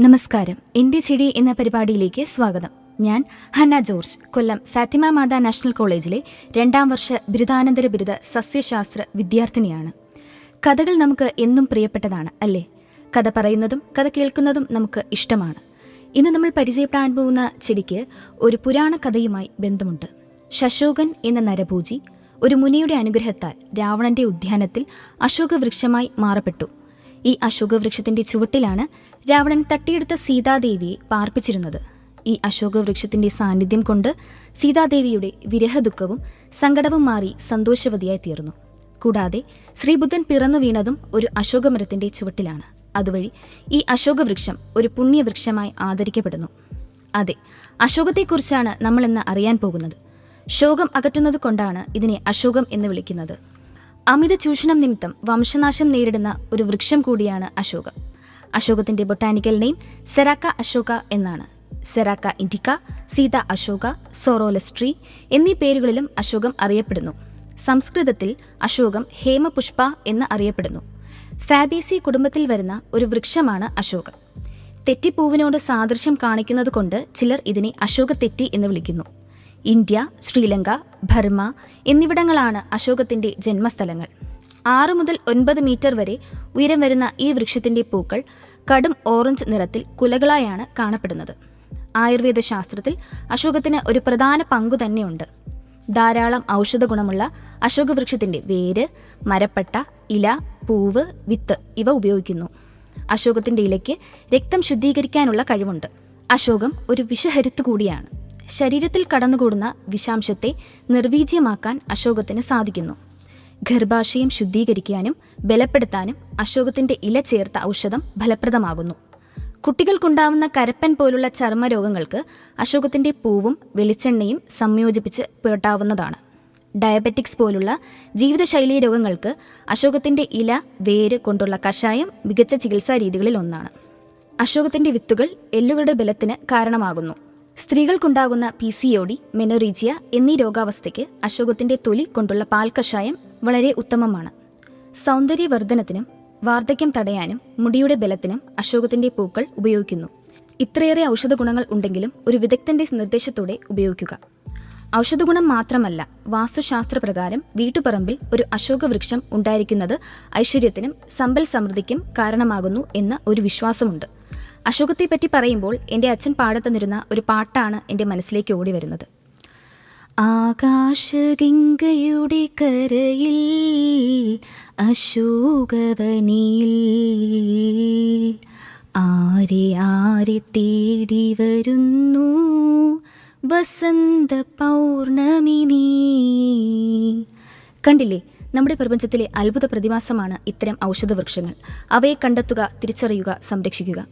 നമസ്കാരം. എന്റെ ചിടി എന്ന പരിപാടിയിലേക്ക് സ്വാഗതം. ഞാൻ ഹന്ന ജോർജ് കൊല്ലം ഫാത്തിമ മാതാ നാഷണൽ കോളേജിലെ രണ്ടാം വർഷ ബിരുദാനന്തര ബിരുദ സസ്യശാസ്ത്ര വിദ്യാർത്ഥിനിയാണ്. കഥകൾ നമുക്ക് എന്നും പ്രിയപ്പെട്ടതാണ് അല്ലേ? കഥ പറയുന്നതും കഥ കേൾക്കുന്നതും നമുക്ക് ഇഷ്ടമാണ്. ഇന്ന് നമ്മൾ പരിചയപ്പെടാൻ പോകുന്ന ചെടിക്ക് ഒരു പുരാണ കഥയുമായി ബന്ധമുണ്ട്. ശശോകൻ എന്ന നരഭൂജി ഒരു മുനിയുടെ അനുഗ്രഹത്താൽ രാവണന്റെ ഉദ്യാനത്തിൽ അശോകവൃക്ഷമായി മാറപ്പെട്ടു. ഈ അശോകവൃക്ഷത്തിന്റെ ചുവട്ടിലാണ് രാവണൻ തട്ടിയെടുത്ത സീതാദേവിയെ പാർപ്പിച്ചിരുന്നത്. ഈ അശോകവൃക്ഷത്തിന്റെ സാന്നിധ്യം കൊണ്ട് സീതാദേവിയുടെ വിരഹദുഃഖവും സങ്കടവും മാറി സന്തോഷവതിയായി തീർന്നു. കൂടാതെ ശ്രീബുദ്ധൻ പിറന്നു വീണതും ഒരു അശോകമരത്തിന്റെ ചുവട്ടിലാണ്. അതുവഴി ഈ അശോകവൃക്ഷം ഒരു പുണ്യവൃക്ഷമായി ആദരിക്കപ്പെടുന്നു. അതെ അശോകത്തെക്കുറിച്ചാണ് നമ്മൾ ഇന്ന് അറിയാൻ പോകുന്നത്. ശോകം അകറ്റുന്നത് കൊണ്ടാണ് ഇതിനെ അശോകം എന്ന് വിളിക്കുന്നത്. അമിത ചൂഷണം നിമിത്തം വംശനാശം നേരിടുന്ന ഒരു വൃക്ഷം കൂടിയാണ് അശോകം. അശോകത്തിന്റെ ബൊട്ടാനിക്കൽ നെയിം സെറാക്ക അശോക എന്നാണ്. Saraca indica Sita Ashoka sorrowless tree എന്നീ പേരുകളിലും അശോകം അറിയപ്പെടുന്നു. സംസ്കൃതത്തിൽ അശോകം ഹേമപുഷ്പ എന്ന് അറിയപ്പെടുന്നു. ഫാബേസി കുടുംബത്തിൽ വരുന്ന ഒരു വൃക്ഷമാണ് അശോകം. തെറ്റിപ്പൂവിനോട് സാദൃശ്യം കാണിക്കുന്നതുകൊണ്ട് ചിലർ ഇതിനെ അശോക തെറ്റി എന്ന് വിളിക്കുന്നു. ഇന്ത്യ ശ്രീലങ്ക ബർമ എന്നിവിടങ്ങളാണ് അശോകത്തിന്റെ ജന്മസ്ഥലങ്ങൾ. ആറ് മുതൽ ഒൻപത് മീറ്റർ വരെ ഉയരം വരുന്ന ഈ വൃക്ഷത്തിന്റെ പൂക്കൾ കടും ഓറഞ്ച് നിറത്തിൽ കുലകളായാണ് കാണപ്പെടുന്നത്. ആയുർവേദ ശാസ്ത്രത്തിൽ അശോകത്തിന് ഒരു പ്രധാന പങ്കു തന്നെയുണ്ട്. ധാരാളം ഔഷധ ഗുണമുള്ള അശോകവൃക്ഷത്തിന്റെ വേര് മരപ്പട്ട ഇല പൂവ് വിത്ത് ഇവ ഉപയോഗിക്കുന്നു. അശോകത്തിന്റെ ഇലയ്ക്ക് രക്തം ശുദ്ധീകരിക്കാനുള്ള കഴിവുണ്ട്. അശോകം ഒരു വിഷഹരിത്ത് കൂടിയാണ്. ശരീരത്തിൽ കടന്നുകൂടുന്ന വിഷാംശത്തെ നിർവീജ്യമാക്കാൻ അശോകത്തിന് സാധിക്കുന്നു. ഗർഭാശയം ശുദ്ധീകരിക്കാനും ബലപ്പെടുത്താനും അശോകത്തിന്റെ ഇല ചേർത്ത ഔഷധം ഫലപ്രദമാകുന്നു. കുട്ടികൾക്കുണ്ടാവുന്ന കരപ്പൻ പോലുള്ള ചർമ്മരോഗങ്ങൾക്ക് അശോകത്തിന്റെ പൂവും വെളിച്ചെണ്ണയും സംയോജിപ്പിച്ച് പുരട്ടാവുന്നതാണ്. ഡയബറ്റിക്സ് പോലുള്ള ജീവിതശൈലീ രോഗങ്ങൾക്ക് അശോകത്തിന്റെ ഇല വേര് കൊണ്ടുള്ള കഷായം മികച്ച ചികിത്സാ രീതികളിൽ ഒന്നാണ്. അശോകത്തിന്റെ വിത്തുകൾ എല്ലുകളുടെ ബലത്തിന് കാരണമാകുന്നു. സ്ത്രീകൾക്കുണ്ടാകുന്ന P C O D menorrhagia എന്നീ രോഗാവസ്ഥയ്ക്ക് അശോകത്തിന്റെ തൊലി കൊണ്ടുള്ള പാൽ കഷായം വളരെ ഉത്തമമാണ്. സൗന്ദര്യവർദ്ധനത്തിനും വാർദ്ധക്യം തടയാനും മുടിയുടെ ബലത്തിനും അശോകത്തിന്റെ പൂക്കൾ ഉപയോഗിക്കുന്നു. ഇത്രയേറെ ഔഷധ ഗുണങ്ങൾ ഉണ്ടെങ്കിലും ഒരു വിദഗ്ധന്റെ നിർദ്ദേശത്തോടെ ഉപയോഗിക്കുക. ഔഷധഗുണം മാത്രമല്ല വാസ്തുശാസ്ത്രപ്രകാരം വീട്ടുപറമ്പിൽ ഒരു അശോക വൃക്ഷം ഉണ്ടായിരിക്കുന്നത് ഐശ്വര്യത്തിനും സമ്പൽ സമൃദ്ധിക്കും കാരണമാകുന്നു എന്ന ഒരു വിശ്വാസമുണ്ട്. അശോകത്തെ പറ്റി പറയുമ്പോൾ എന്റെ അച്ഛൻ പാടത്തന്നിരുന്ന ഒരു പാട്ടാണ് എന്റെ മനസ്സിലേക്ക് ഓടി വരുന്നത്. ആകാശഗംഗയുടെ കരയിൽ അശോകവനിയിൽ ആരെ ആരെ തേടി വരുന്നു? വസന്ത പൗർണമിനി കണ്ടില്ലേ നമ്മുടെ പ്രപഞ്ചത്തിലെ അത്ഭുത പ്രതിഭാസമാണ് ഇത്തരം ഔഷധവൃക്ഷങ്ങൾ. അവയെ കണ്ടെത്തുക തിരിച്ചറിയുക സംരക്ഷിക്കുക.